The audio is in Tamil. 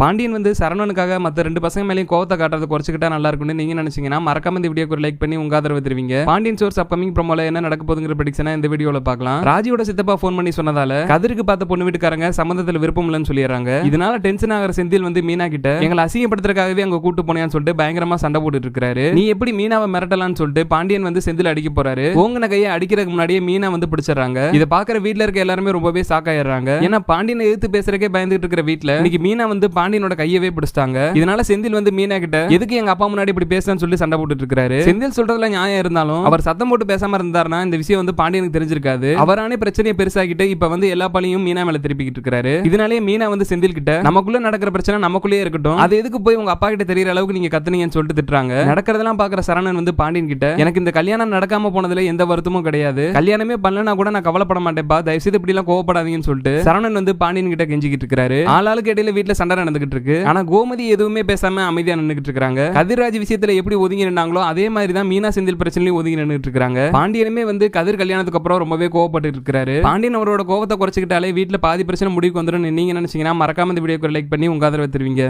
பாண்டியன் வந்து சரவணனுக்காக மற்ற ரெண்டு பசங்க மேலேயும் கோவத்தை காட்டுறத குறைச்சிக்கிட்டா நல்லா இருக்கும்னு நீங்க நினைச்சீங்கன்னா மறக்காம இந்த வீடியோக்கு ஒரு லைக் பண்ணி உங்க ஆதரவு தெரிவிங்க. பாண்டியன் சோர்ஸ் அப்கமிங் ப்ரோமோல என்ன நடக்க போதுங்கிற prediction-அ இந்த வீடியோல பார்க்கலாம். ராஜியோட சித்தப்பா ஃபோன் பண்ணி சொன்னதால கதிருக்கு பார்த்த பொண்ணு வீட்டுக்காரங்க சம்மந்தத்தில் விருப்பம் இல்லைன்னு சொல்லிடுறாங்க. இதனால டென்ஷன் ஆகிற செந்தில் வந்து மீனா கிட்ட எங்களை அசிங்கப்படுத்துறதுக்காகவே அங்க கூட்டு போனியான்னு சொல்லிட்டு பயங்கரமா சண்டை போட்டுட்டு இருக்காரு நீ எப்படி மீனாவை மிரட்டலாம்னு சொல்லிட்டு பாண்டியன் வந்து செந்தில் அடிக்க போறாரு. ஓங்கன கையை அடிக்கிறதுக்கு முன்னாடியே மீனா வந்து பிடிச்சிடுறாங்க. இதை பாக்குற வீட்டுல இருக்க எல்லாருமே ரொம்பவே சாக்காயிடுறாங்க ஏன்னா பாண்டியனை எதிர்த்து பேசுறதுக்கே பயந்துட்டு இருக்கிற வீட்டுல இன்னைக்கு மீனா வந்து பாண்டியனோட கையவே பிடிச்சிட்டாங்க. இதனால செந்தில் வந்து மீனா கிட்ட எதுக்கு எங்க அப்பா முன்னாடி இப்படி பேசுறேன்னு சொல்லி சண்டை போட்டுட்டு இருக்காரு செந்தில் சொல்றதுல நியாயம் இருந்தாலும் அவர் சத்தம் போட்டு பேசாம இருந்தாருன்னா இந்த விஷயம் வந்து பாண்டியனுக்கு தெரிஞ்சிருக்காது. அவரானே பிரச்சனையை பெருசாக்கிட்டு இப்ப வந்து எல்லா பழியும் மீனா மேல திருப்பிக்கிட்டு இருக்காரு இதனாலே மீனா வந்து செந்தில் கிட்ட நமக்குள்ள நடக்கிற பிரச்சனை நமக்குள்ளேயே இருக்கட்டும். அது எதுக்கு போய் உங்க அப்பா கிட்ட தெரியற அளவுக்கு நீங்க கத்துனீங்கன்னு சொல்லிட்டு திட்டுறாங்க. நடக்கிறதெல்லாம் பாக்குற சரணன் வந்து பாண்டியன் கிட்ட எனக்கு இந்த கல்யாணம் நடக்காம போனதுல எந்த வருத்தமும் கிடையாது. கல்யாணமே பண்ணலனா கூட நான் கவலைப்பட மாட்டேன்ப்பா. தயவு செய்து இப்படி எல்லாம் கோவப்படாதீங்கன்னு சொல்லிட்டு சரணன் வந்து பாண்டியன் கிட்ட கெஞ்சிக்கிட்டு இருக்காரு ஆளாளுக்கு இடையில வீட்டுல சண்டை நடந்துகிட்டு இருக்கு. ஆனா கோமதி எதுவுமே பேசாம அமைதியா நின்றுட்டு இருக்காங்க கதிர்ராஜ் விஷயத்துல எப்படி ஒதுங்கி நின்றாங்களோ அதே மாதிரி தான் மீனா செந்தில் பிரச்சனையும் ஒதுங்கி நின்னுட்டு இருக்காங்க பாண்டியனுமே வந்து கதிர் கல்யாணத்துக்கு அப்புறம் ரொம்பவே கோவப்பட்டு இருக்காரு பாண்டியன் அவரோட கோவத்தை குறைச்சிக்கிட்டாலே வீட்டுல பாதி பிரச்சனை முடிவுக்கு வந்துடும் நீங்க நினைச்சீங்கன்னா மறக்காம இந்த வீடியோக்கு லைக் பண்ணி உங்க ஆதரவை தருவீங்க.